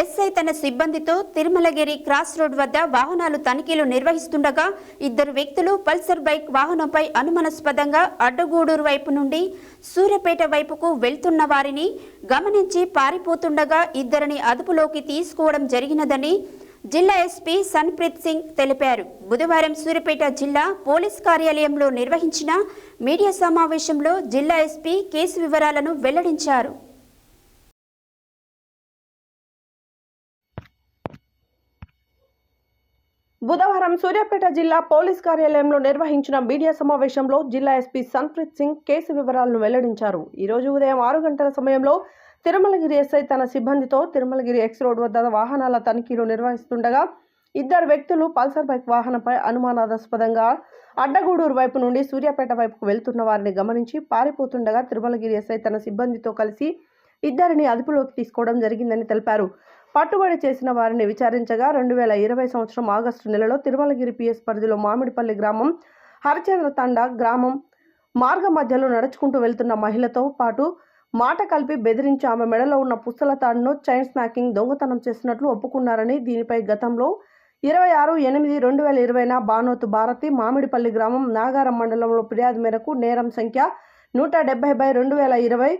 SI తన సిబ్బందితో Tirumalagiri cross road వద్ద వాహనాలు తనిఖీలు నిర్వహిస్తుండగా ఇద్దరు వ్యక్తులు పల్సర్ బైక్ వాహనంపై అనుమానాస్పదంగా అడ్డగూడూరు వైపు నుండి సూర్యపేట వైపుకు వెళ్తున్న వారిని గమనించి పారిపోతుండగా ఇద్దరిని అదుపులోకి తీసుకోవడం జరిగినదని జిల్లా ఎస్పీ సన్ప్రీత్ సింగ్ తెలిపారు. బుధవారం సూర్యపేట జిల్లా పోలీస్ కార్యాలయంలో నిర్వహించిన మీడియా సమావేశంలో జిల్లా ఎస్పీ కేసు వివరాలను వెల్లడించారు. బుధవారం సూర్యాపేట జిల్లా పోలీస్ కార్యాలయంలో నిర్వహించిన మీడియా సమావేశంలో జిల్లా ఎస్పీ సన్ప్రీత్ సింగ్ కేసు వివరాలను వెల్లడించారు. ఈరోజు ఉదయం ఆరు గంటల సమయంలో తిరుమలగిరి ఎస్ఐ తన సిబ్బందితో తిరుమలగిరి ఎక్స్ రోడ్ వద్ద వాహనాల తనిఖీలు నిర్వహిస్తుండగా ఇద్దరు వ్యక్తులు పల్సర్ బైక్ వాహనంపై అనుమానాస్పదంగా అడ్డగూడూరు వైపు నుండి సూర్యాపేట వైపుకు వెళ్తున్న వారిని గమనించి పారిపోతుండగా తిరుమలగిరి ఎస్ఐ తన సిబ్బందితో కలిసి ఇద్దరిని అదుపులోకి తీసుకోవడం జరిగిందని తెలిపారు. పట్టుబడి చేసిన వారిని విచారించగా రెండు వేల ఇరవై సంవత్సరం ఆగస్టు నెలలో తిరుమలగిరి పిఎస్ పరిధిలో మామిడిపల్లి గ్రామం హరిచంద్ర తండ గ్రామం మార్గ మధ్యలో నడుచుకుంటూ వెళ్తున్న మహిళతో పాటు మాట కలిపి బెదిరించి ఆమె మెడలో ఉన్న పుస్తల తాడును చైన్ స్నాకింగ్ దొంగతనం చేసినట్లు ఒప్పుకున్నారని దీనిపై గతంలో ఇరవై ఆరు ఎనిమిది రెండు వేల ఇరవైన బానోతు భారతి మామిడిపల్లి గ్రామం నాగారం మండలంలో ఫిర్యాదు మేరకు నేరం సంఖ్య నూట డెబ్బై బై రెండు వేల ఇరవై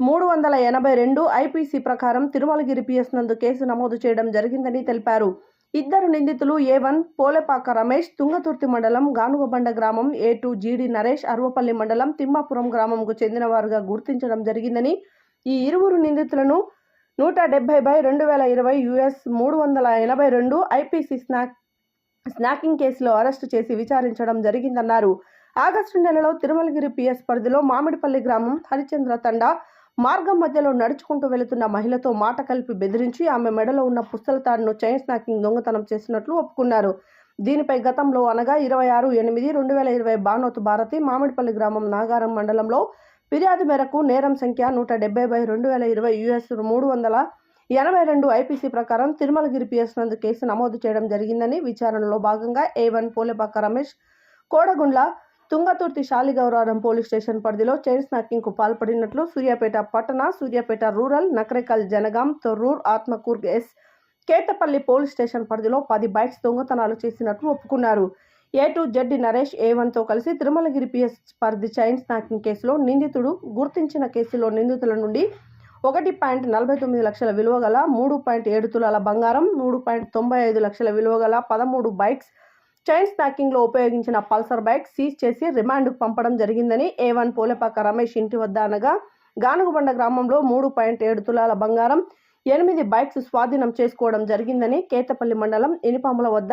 మూడు వందల ఎనభై రెండు ఐపీసీ ప్రకారం తిరుమలగిరి పిఎస్ నందు కేసు నమోదు చేయడం జరిగిందని తెలిపారు. ఇద్దరు నిందితులు ఏ వన్ పోలేపాక రమేష్ తుంగతుర్తి మండలం గానుగబండ గ్రామం ఏ టూ జీడి నరేష్ అర్వపల్లి మండలం తిమ్మాపురం గ్రామంకు చెందినవారుగా గుర్తించడం జరిగిందని ఈ ఇరువురు నిందితులను నూట డెబ్బై బై రెండు వేల ఇరవై యుఎస్ మూడు వందల ఎనభై రెండు ఐపీసీ స్నాక్ స్నాకింగ్ కేసులో అరెస్టు చేసి విచారించడం జరిగిందన్నారు. ఆగస్టు నెలలో తిరుమలగిరి పిఎస్ పరిధిలో మామిడిపల్లి గ్రామం హరిచంద్ర తండా మార్గం మధ్యలో నడుచుకుంటూ వెళుతున్న మహిళతో మాట కలిపి బెదిరించి ఆమె మెడలో ఉన్న పుస్తల తాడును చైన్ స్నాకింగ్ దొంగతనం చేసినట్లు ఒప్పుకున్నారు. దీనిపై గతంలో అనగా ఇరవై ఆరు ఎనిమిది రెండు వేల ఇరవై బానోతు భారతి మామిడిపల్లి గ్రామం నాగారం మండలంలో ఫిర్యాదు మేరకు నేరం సంఖ్య నూట డెబ్బై బై రెండు వేల ఇరవై యుఎస్ మూడు వందల ఎనభై రెండు ఐపీసీ ప్రకారం తిరుమలగిరి పిఎస్ నందు కేసు నమోదు చేయడం జరిగిందని విచారణలో భాగంగా A one Polepaka Ramesh Kodagundla Thungathurthi Shaligouraram police station పరిధిలో చైన్ స్నాకింగ్కు పాల్పడినట్లు సూర్యాపేట పట్టణ Suryapet rural Nakrekal Jangaon Thorrur Atmakur S Kethepalli police station పరిధిలో పది బైక్స్ దొంగతనాలు చేసినట్లు ఒప్పుకున్నారు. ఏ టూ జడ్డి నరేష్ ఏ వన్తో కలిసి తిరుమలగిరి పిఎస్ పరిధి చైన్ స్నాకింగ్ కేసులో నిందితుడు గుర్తించిన కేసులో నిందితుల నుండి ఒకటి పాయింట్ నలభై తొమ్మిది లక్షల విలువ గల మూడు పాయింట్ ఏడు తులాల బంగారం మూడు పాయింట్ తొంభై ఐదు లక్షల విలువ గల పదమూడు బైక్స్ చైన్ స్నాకింగ్లో ఉపయోగించిన పల్సర్ బైక్ సీజ్ చేసి రిమాండ్కు పంపడం జరిగిందని ఏ వన్ పోలేపాక రమేష్ ఇంటి వద్ద అనగా గానుగుబండ గ్రామంలో మూడు పాయింట్ ఏడు తులాల బంగారం ఎనిమిది బైక్స్ స్వాధీనం చేసుకోవడం జరిగిందని కేతపల్లి మండలం ఇనిపాముల వద్ద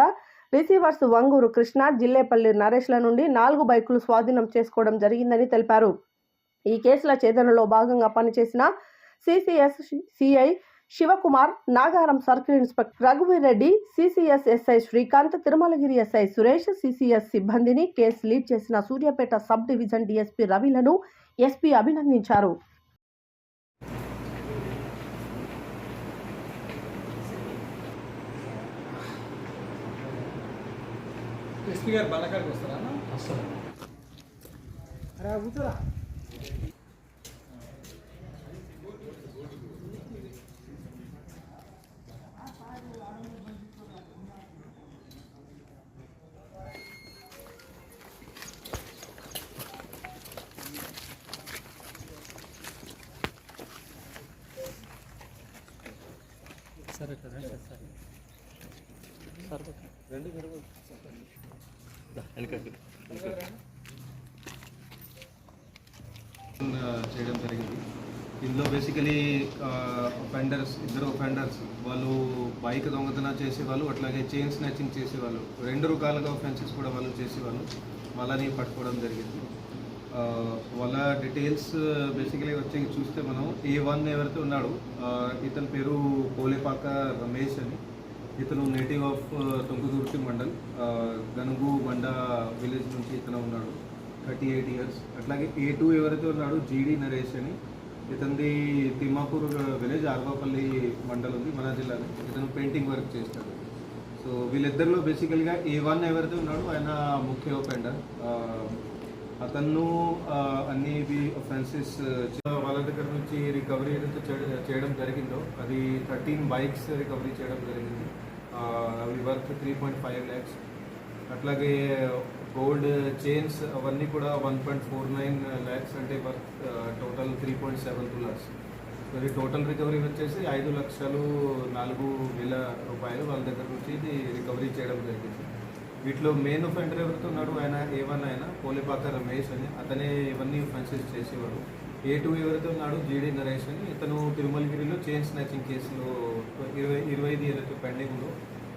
రిసీవర్స్ వంగూరు కృష్ణ జిల్లేపల్లి నరేష్ల నుండి నాలుగు బైకులు స్వాధీనం చేసుకోవడం జరిగిందని తెలిపారు. ఈ కేసుల ఛేదనలో భాగంగా పనిచేసిన CCS CI Shivakumar Nagaram circle inspector రఘువీర్ Reddy CCS SI Srikanth Thirumalagiri SI Suresh CCS సిబ్బందిని కేసు లీడ్ చేసిన సూర్యాపేట సబ్ డివిజన్ డిఎస్పీ రవిలను ఎస్పీ అభినందించారు. ఎస్పీ గారు బల్లకాడికి వస్తారా? సరే రెండు చేయడం జరిగింది. ఇందులో బేసికలీ ఒఫెండర్స్ ఇద్దరు ఒఫెండర్స్ వాళ్ళు బైక్ దొంగతనం చేసేవాళ్ళు అట్లాగే చైన్ స్నాచింగ్ చేసేవాళ్ళు. రెండు రకాలుగా ఒఫెన్సెస్ కూడా వాళ్ళు చేసేవాళ్ళు. వాళ్ళని పట్టుకోవడం జరిగింది. వాళ్ళ డీటెయిల్స్ బేసికలీ వచ్చి చూస్తే మనం ఏ వన్ ఎవరైతే ఉన్నాడు ఇతని పేరు పోలేపాక రమేష్ అని. ఇతను native of Thongudurthi mandal Ganugu Banda village నుంచి ఇతను ఉన్నాడు థర్టీ ఎయిట్ ఇయర్స్ అట్లాగే ఏ టూ ఎవరైతే ఉన్నాడు జీడి నరేష్ అని. ఇతనిది తిమ్మాపూర్ విలేజ్ ఆర్వాపల్లి మండల్ ఉంది మన జిల్లాలో ఇతను పెయింటింగ్ వర్క్ చేస్తాడు. సో వీళ్ళిద్దరిలో బేసికల్గా ఏ వన్ ఎవరైతే ఉన్నాడో ఆయన ముఖ్య ఓపెండర్ అతను అన్ని ఇవి ఒఫెన్సెస్ వాళ్ళ దగ్గర నుంచి రికవరీ ఏదైతే చేయడం జరిగిందో అది థర్టీన్ బైక్స్ రికవరీ చేయడం జరిగింది. అవి worth three point five lakhs అట్లాగే గోల్డ్ చైన్స్ అవన్నీ కూడా one point four nine lakhs అంటే worth total three point seven two lakhs మరి టోటల్ రికవరీ వచ్చేసి ఐదు లక్షలు నాలుగు వేల రూపాయలు వాళ్ళ దగ్గర నుంచి ఇది రికవరీ చేయడం జరిగింది. వీటిలో మెయిన్ ఒఫెండర్ ఎవరితో ఉన్నాడు ఆయన? ఏమన్నా ఆయన పోలిపాక రమేష్ అని. అతనే ఇవన్నీ ఒఫెన్సెస్ చేసేవాడు. ఏ టూ ఎవరితో ఉన్నాడు? జీడీ నరేష్ అని. ఇతను తిరుమలగిరిలో చైన్ స్నాచింగ్ కేసులో ఇరవై ఇరవై ఐదు ఏదైతే పెండింగ్ ఉందో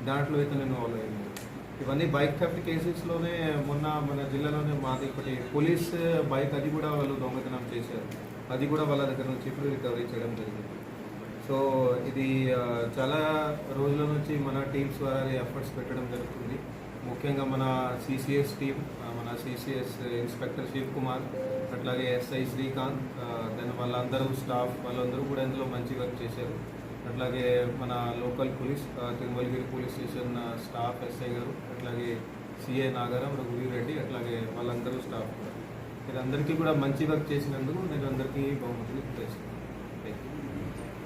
దాంట్లో ఇతను ఇన్వాల్వ్ అయ్యింది ఇవన్నీ బైక్ థెఫ్ట్ కేసెస్లోనే మొన్న మన జిల్లాలోనే మాది ఒకటి. పోలీస్ బైక్ అది కూడా వాళ్ళు దొంగతనం చేశారు. అది కూడా వాళ్ళ దగ్గర నుంచి ఇప్పుడు రికవరీ చేయడం జరిగింది. సో ఇది చాలా రోజుల నుంచి మన టీమ్స్ ద్వారా ఎఫర్ట్స్ పెట్టడం జరుగుతుంది. ముఖ్యంగా మన సిసిఎస్ టీం మన సిసిఎస్ ఇన్స్పెక్టర్ శివ్ కుమార్ అట్లాగే ఎస్ఐ శ్రీకాంత్ దెన్ వాళ్ళందరూ స్టాఫ్ వాళ్ళందరూ కూడా ఇందులో మంచి వర్క్ చేశారు. అట్లాగే మన local police Thirumalagiri police station staff SI garu అట్లాగే సిఏ నాగారం రఘువీరెడ్డి అట్లాగే వాళ్ళందరూ స్టాఫ్ కూడా. అందరికీ కూడా మంచి వర్క్ చేసినందుకు నేను అందరికీ బహుమతులు చేస్తున్నాను